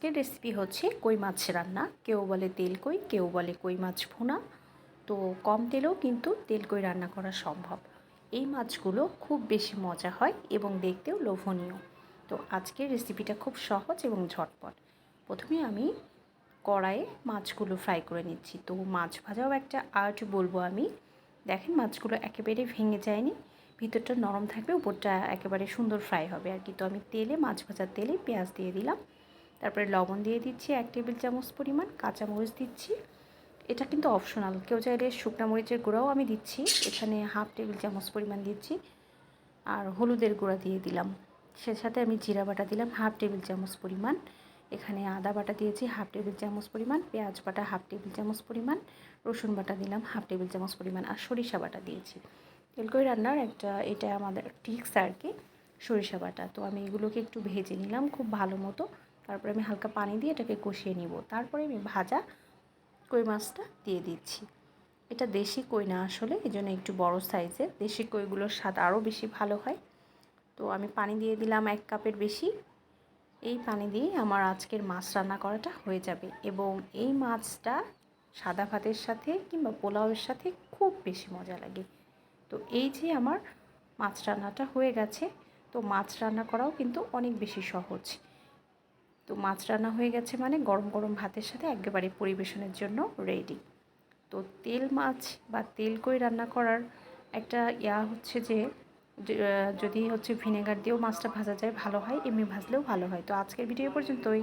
আজকের রেসিপি হচ্ছে কই মাছ রান্না। কেউ বলে তেল কই, কেউ বলে কই মাছ ভুনা। তো কম তেলেও কিন্তু তেল কই রান্না করা সম্ভব। এই মাছগুলো খুব বেশি মজা হয় এবং দেখতেও লোভনীয়। তো আজকের রেসিপিটা খুব সহজ এবং ঝটপট। প্রথমে আমি কড়াইয়ে মাছগুলো ফ্রাই করে নিচ্ছি। তো মাছ ভাজাও একটা আর্ট বলব আমি। দেখেন মাছগুলো একেবারে ভেঙে যায়নি। ভিতরটা নরম থাকবে, উপরটা একেবারে সুন্দর ফ্রাই হবে আর কি। তো আমি তেলে, মাছ ভাজার তেলে পেঁয়াজ দিয়ে দিলাম। তারপরে লবণ দিয়ে দিচ্ছি এক টেবিল চামচ পরিমাণ কাঁচামরিচ দিচ্ছি। এটা কিন্তু অপশনাল কেউ চাইলে শুকনো মরিচের গুঁড়াও আমি দিচ্ছি। এখানে হাফ টেবিল চামচ পরিমাণ দিচ্ছি। আর হলুদের গুঁড়া দিয়ে দিলাম। সে সাথে আমি জিরা বাটা দিলাম, হাফ টেবিল চামচ পরিমাণ। এখানে আদা বাটা দিয়েছি, হাফ টেবিল চামচ পরিমাণ। পেঁয়াজ বাটা, হাফ টেবিল চামচ পরিমাণ। রসুন বাটা দিলাম, হাফ টেবিল চামচ পরিমাণ। আর সরিষা বাটা দিয়েছি। তেলকই রান্নার একটা, এটা আমাদের টিক্স আর কি, সরিষা বাটা। তো আমি এগুলোকে একটু ভেজে নিলাম খুব ভালো মতো। তারপরে আমি হালকা পানি দিয়ে এটাকে কষিয়ে নিব। তারপরে আমি ভাজা কই মাছটা দিয়ে দিচ্ছি। এটা দেশি কই না আসলে এই জন্য একটু বড় সাইজের। দেশি কইগুলোর স্বাদ আরও বেশি ভালো হয়। তো আমি পানি দিয়ে দিলাম এক কাপের বেশি। এই পানি দিয়ে আমার আজকের মাছ রান্না করাটা হয়ে যাবে। এবং এই মাছটা সাদা ভাতের সাথে কিংবা পোলাওয়ের সাথে খুব বেশি মজা লাগে। তো এই যে আমার মাছ রান্নাটা হয়ে গেছে। তো মাছ রান্না করাও কিন্তু অনেক বেশি সহজ। তো মাছ রান্না হয়ে গেছে মানে গরম গরম ভাতের সাথে একেবারে পরিবেশনের জন্য রেডি তো তেল মাছ বা তেল কই রান্না করার একটা ইয়া হচ্ছে যে যদি হচ্ছে ভিনেগার দিয়েও মাছটা ভাজা যায়, ভালো হয়, এমনি ভাজলেও ভালো হয়। তো আজকের ভিডিও পর্যন্তই।